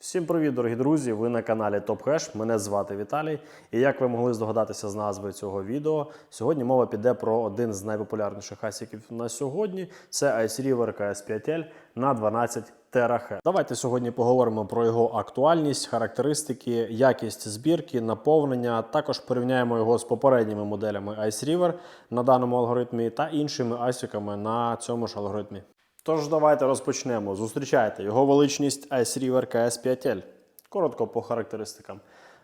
Всім привіт, дорогі друзі! Ви на каналі TopHash. Мене звати Віталій. І як ви могли здогадатися з назви цього відео, сьогодні мова піде про один з найпопулярніших асіків на сьогодні. Це Ice River KS5L на 12 терахет. Давайте сьогодні поговоримо про його актуальність, характеристики, якість збірки, наповнення. Також порівняємо його з попередніми моделями Ice River на даному алгоритмі та іншими асіками на цьому ж алгоритмі. Тож давайте розпочнемо. Зустрічайте його величність Ice River KS5L. Коротко по характеристикам.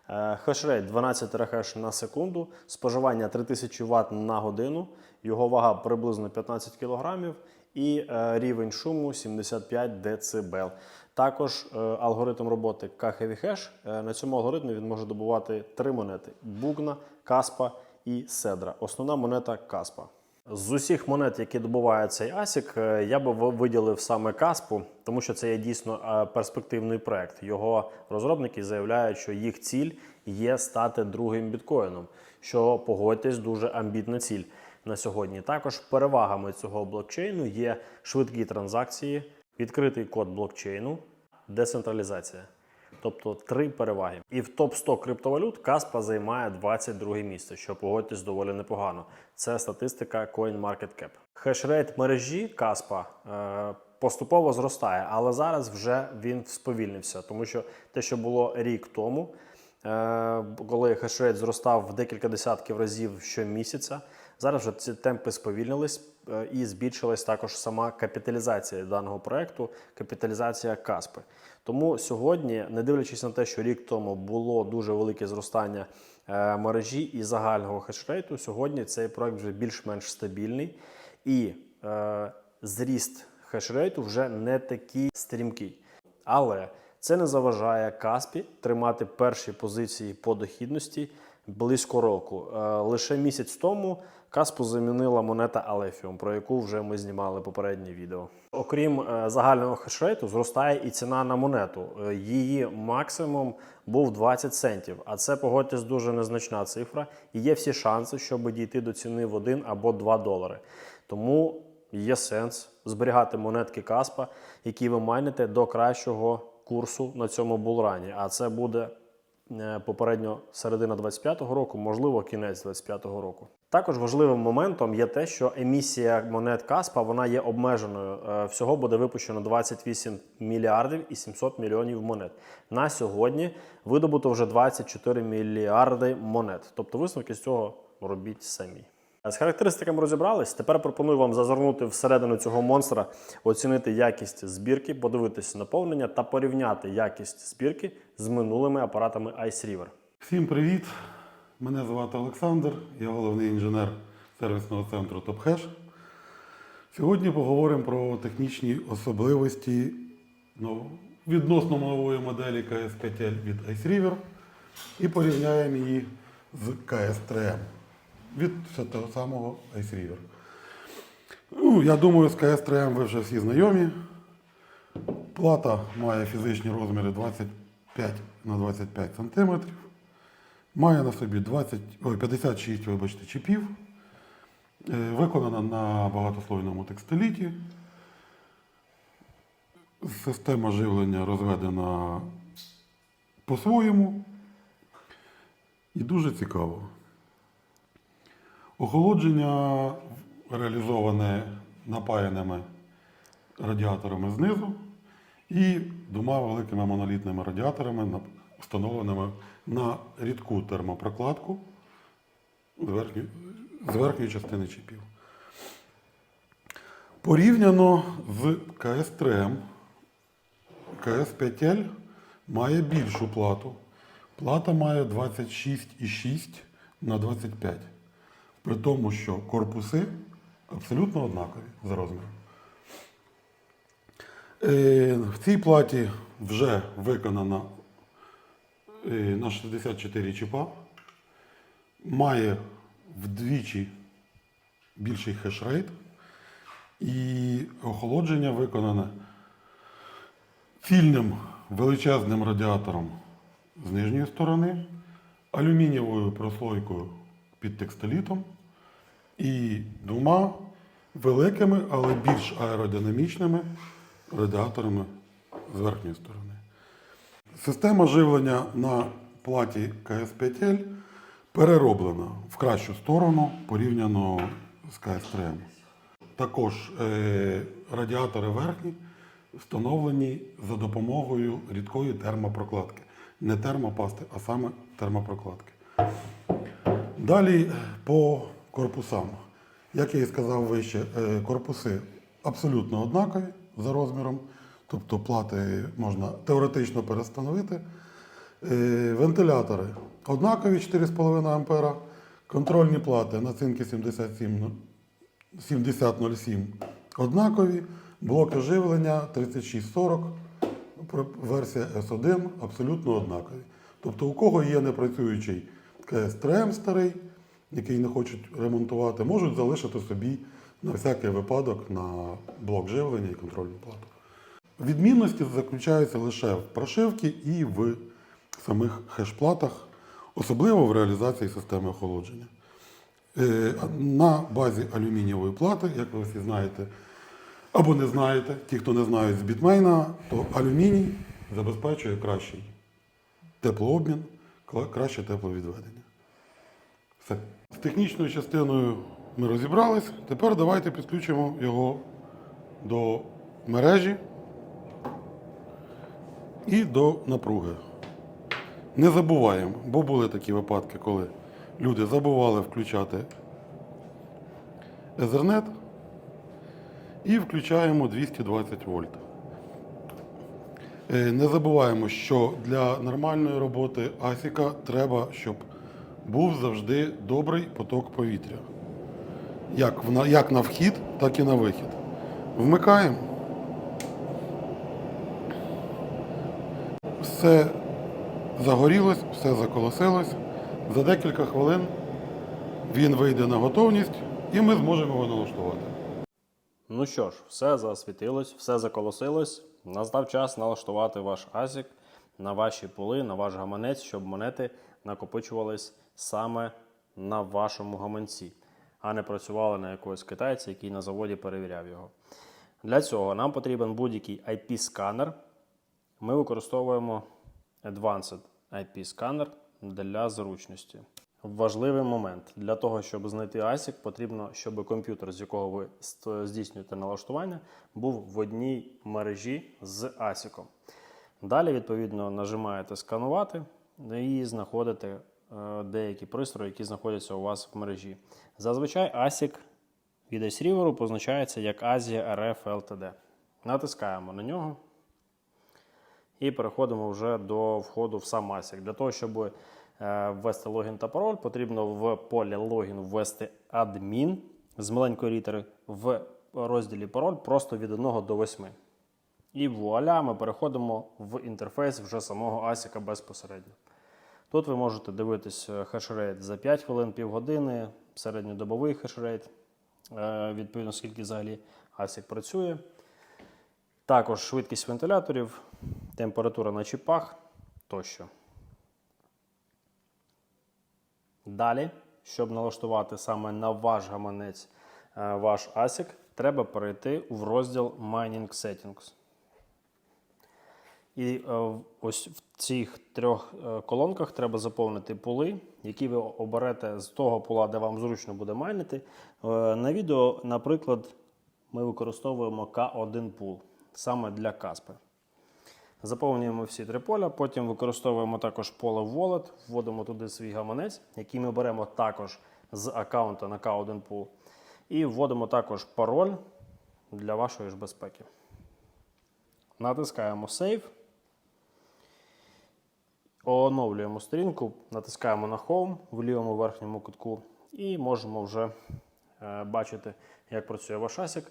Е, Хешрейт 12 терахеш на секунду, споживання 3000 Вт на годину, його вага приблизно 15 кг і е, рівень шуму 75 дБ. Також е, алгоритм роботи K-Heavy Hash. На цьому алгоритмі він може добувати три монети: Бугна, Каспа і Седра. Основна монета Каспа. З усіх монет, які добуває цей Асік, е, я би виділив саме Каспу, тому що це є дійсно е, перспективний проект. Його розробники заявляють, що їх ціль є стати другим біткоїном, що погодьтесь, дуже амбітна ціль на сьогодні. Також перевагами цього блокчейну є швидкі транзакції, відкритий код блокчейну, децентралізація. Тобто три переваги. І в топ 100 криптовалют Каспа займає 22 місце, що погодьтесь доволі непогано. Це статистика CoinMarketCap. Хешрейт мережі Каспа е, поступово зростає, але зараз вже він сповільнився, тому що те, що було рік тому, е, коли хешрейт зростав в декілька десятків разів щомісяця, зараз вже ці темпи сповільнились е, і збільшилась також сама капіталізація даного проекту, капіталізація Каспи. Тому сьогодні, не дивлячись на те, що рік тому було дуже велике зростання е, мережі і загального хешрейту, сьогодні цей проект вже більш-менш стабільний і е, зріст хешрейту вже не такий стрімкий. Але це не заважає Каспі тримати перші позиції по дохідності близько року. Е, Лише місяць тому Каспу замінила монета Алефіум, про яку вже ми знімали попереднє відео. Окрім е, загального хешрейту, зростає і ціна на монету. Е, Її максимум був 20 центів, а це погодьтесь дуже незначна цифра. І є всі шанси, щоб дійти до ціни в 1 або 2 долари. Тому є сенс зберігати монетки Каспа, які ви майните до кращого курсу на цьому булрані. А це буде попередньо середина 25-го року, можливо, кінець 25-го року. Також важливим моментом є те, що емісія монет Каспа вона є обмеженою. Е, Всього буде випущено 28 мільярдів і 700 мільйонів монет. На сьогодні видобуто вже 24 мільярди монет. Тобто висновки з цього робіть самі. З характеристиками розібрались. Тепер пропоную вам зазирнути всередину цього монстра, оцінити якість збірки, подивитись наповнення та порівняти якість збірки з минулими апаратами Ice River. Всім привіт! Мене звати Олександр, я головний інженер сервісного центру TopHash. Сьогодні поговоримо про технічні особливості ну, відносно нової моделі KS5L від Ice River і порівняємо її з KS3M від того самого Ice River. Ну, я думаю, з KS3M ви вже всі знайомі. Плата має фізичні розміри 25 на 25 см. Має на собі 20, ой, 56 вибачте, чіпів. Е, Виконана на багатослойному текстиліті. Система живлення розведена по-своєму. І дуже цікаво. Охолодження реалізоване напаяними радіаторами знизу і двома великими монолітними радіаторами, встановленими на рідку термопрокладку з верхньої, частини чіпів. Порівняно з КС-3М, КС-5L має більшу плату. Плата має 26,6 на 25. При тому, що корпуси абсолютно однакові за розміром. Е, В цій платі вже виконана е, на 64 чіпа. Має вдвічі більший хешрейт. І охолодження виконане цільним величезним радіатором з нижньої сторони, алюмінієвою прослойкою під текстилітом і двома великими, але більш аеродинамічними радіаторами з верхньої сторони. Система живлення на платі КС5L перероблена в кращу сторону порівняно з КС3. Також е, радіатори верхні встановлені за допомогою рідкої термопрокладки. Не термопасти, а саме термопрокладки. Далі по корпусам. Як я і сказав вище, е, корпуси абсолютно однакові за розміром, тобто плати можна теоретично перестановити. Е, Вентилятори однакові 4,5 А, контрольні плати на цинки 77 ну, 7007 однакові, блоки живлення 3640, версія S1 абсолютно однакові. Тобто, у кого є непрацюючий КС3М старий, який не хочуть ремонтувати, можуть залишити собі на всякий випадок на блок живлення і контрольну плату. Відмінності заключаються лише в прошивці і в самих хеш-платах, особливо в реалізації системи охолодження. Е, На базі алюмінієвої плати, як ви всі знаєте, або не знаєте, ті, хто не знають з бітмейна, то алюміній забезпечує кращий теплообмін, краще тепловідведення. Все. З технічною частиною ми розібрались. Тепер давайте підключимо його до мережі і до напруги. Не забуваємо, бо були такі випадки, коли люди забували включати Ethernet і включаємо 220 вольт. Е, Не забуваємо, що для нормальної роботи Асіка треба, щоб був завжди добрий поток повітря. Як, в як на вхід, так і на вихід. Вмикаємо. Все загорілось, все заколосилось. За декілька хвилин він вийде на готовність і ми зможемо його налаштувати. Ну що ж, все засвітилось, все заколосилось. Настав час налаштувати ваш ASIC на ваші поли, на ваш гаманець, щоб монети накопичувались саме на вашому гаманці, а не працювали на якогось китайця, який на заводі перевіряв його. Для цього нам потрібен будь-який IP-сканер. Ми використовуємо Advanced IP-сканер для зручності. Важливий момент для того, щоб знайти ASIC, потрібно, щоб комп'ютер, з якого ви здійснюєте налаштування, був в одній мережі з ASIC. Далі, відповідно, нажимаєте сканувати і знаходите е, деякі пристрої, які знаходяться у вас в мережі. Зазвичай ASIC від iServer позначається як Asia RF LTD. Натискаємо на нього. І переходимо вже до входу в сам ASIC. Для того, щоб е, ввести логін та пароль, потрібно в полі логін ввести адмін з маленької літери в розділі пароль просто від 1 до 8. І вуаля, ми переходимо в інтерфейс вже самого ASIC безпосередньо. Тут ви можете дивитись е, хешрейт за 5 хвилин, півгодини, середньодобовий хешрейт, е, відповідно, скільки взагалі ASIC працює. Також швидкість вентиляторів, температура на чіпах тощо. Далі, щоб налаштувати саме на ваш гаманець е, ваш ASIC, треба перейти в розділ Mining Settings. І е, ось в цих трьох е, колонках треба заповнити пули, які ви оберете з того пула, де вам зручно буде майнити. Е, На відео, наприклад, ми використовуємо К1 пул саме для Каспи. Заповнюємо всі три поля, потім використовуємо також поле Wallet, вводимо туди свій гаманець, який ми беремо також з аккаунта на K1 Pool. І вводимо також пароль для вашої ж безпеки. Натискаємо Save. Оновлюємо сторінку, натискаємо на Home в лівому верхньому кутку і можемо вже е, бачити, як працює ваш ASIC.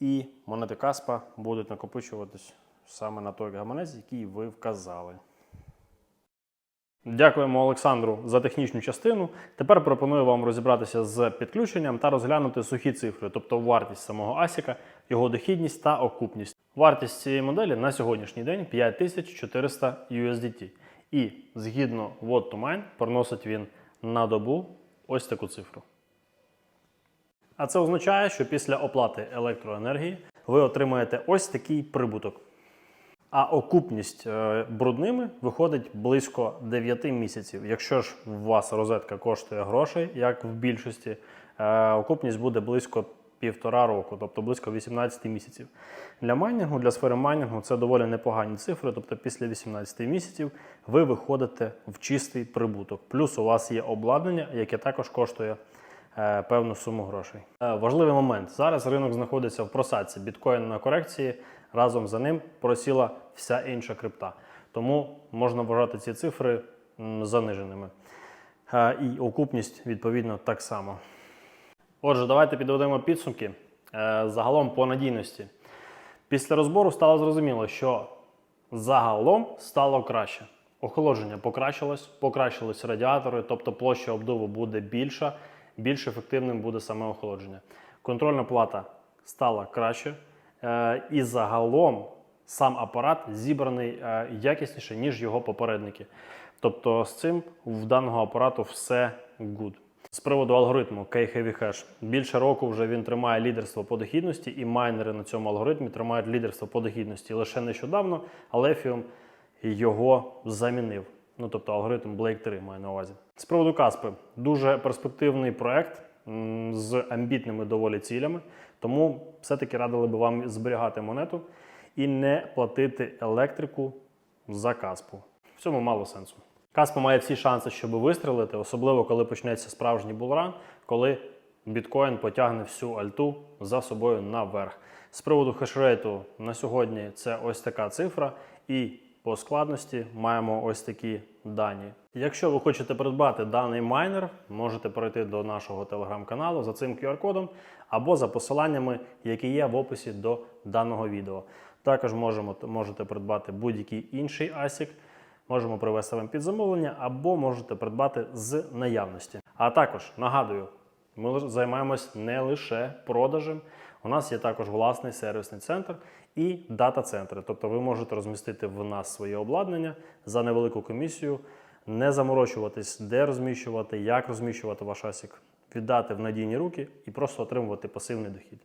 І монети Каспа будуть накопичуватись саме на той гаманець, який ви вказали. Дякуємо Олександру за технічну частину. Тепер пропоную вам розібратися з підключенням та розглянути сухі цифри, тобто вартість самого Асіка, його дохідність та окупність. Вартість цієї моделі на сьогоднішній день 5400 USDT. І згідно What to Mine приносить він на добу ось таку цифру. А це означає, що після оплати електроенергії ви отримаєте ось такий прибуток. А окупність е, брудними виходить близько 9 місяців. Якщо ж у вас розетка коштує грошей, як в більшості, е, окупність буде близько півтора року, тобто близько 18 місяців. Для майнінгу, для сфери майнінгу це доволі непогані цифри. Тобто після 18 місяців ви виходите в чистий прибуток. Плюс у вас є обладнання, яке також коштує е, певну суму грошей. Е, важливий момент. Зараз ринок знаходиться в просадці. Біткоін на корекції. Разом за ним просіла вся інша крипта. Тому можна вважати ці цифри заниженими. Е, і окупність відповідно так само. Отже, давайте підведемо підсумки. Е, Загалом по надійності. Після розбору стало зрозуміло, що загалом стало краще. Охолодження покращилось, покращились радіатори, тобто площа обдуву буде більша, більш ефективним буде саме охолодження. Контрольна плата стала краще, е, і загалом сам апарат зібраний е, якісніше, ніж його попередники. Тобто з цим в даного апарату все good. З приводу алгоритму K-Heavy Hash. Більше року вже він тримає лідерство по дохідності, і майнери на цьому алгоритмі тримають лідерство по дохідності. Лише нещодавно Alephium його замінив. Ну тобто алгоритм Blake 3 має на увазі. З приводу Каспи дуже перспективний проект з амбітними доволі цілями. Тому все-таки радили би вам зберігати монету і не платити електрику за Каспу. В цьому мало сенсу. Каспа має всі шанси, щоб вистрелити, особливо коли почнеться справжній булран, коли біткоін потягне всю альту за собою наверх. З приводу хешрейту на сьогодні це ось така цифра, і по складності маємо ось такі дані. Якщо ви хочете придбати даний майнер, можете перейти до нашого телеграм-каналу за цим QR-кодом або за посиланнями, які є в описі до даного відео. Також можемо, можете придбати будь-який інший ASIC, можемо привести вам під замовлення, або можете придбати з наявності. А також нагадую, ми займаємось не лише продажем. У нас є також власний сервісний центр і дата-центри. Тобто ви можете розмістити в нас своє обладнання за невелику комісію, не заморочуватись, де розміщувати, як розміщувати ваш асік, віддати в надійні руки і просто отримувати пасивний дохід.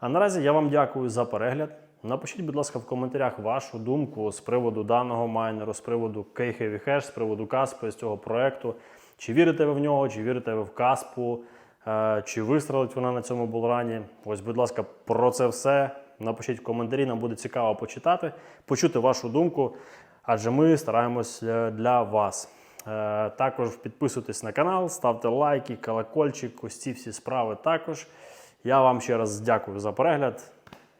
А наразі я вам дякую за перегляд. Напишіть, будь ласка, в коментарях вашу думку з приводу даного майнеру, з приводу K-Heavy Hash, з приводу Каспи, з цього проекту. Чи вірите ви в нього, чи вірите ви в Каспу, е, чи вистрелить вона на цьому булрані. Ось, будь ласка, про це все напишіть в коментарі, нам буде цікаво почитати, почути вашу думку, адже ми стараємось е, для вас. Е, Також підписуйтесь на канал, ставте лайки, колокольчик, ось ці всі справи також. Я вам ще раз дякую за перегляд.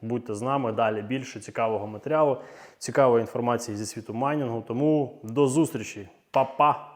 Будьте з нами далі більше цікавого матеріалу, цікавої інформації зі світу майнінгу. Тому до зустрічі, Па-па!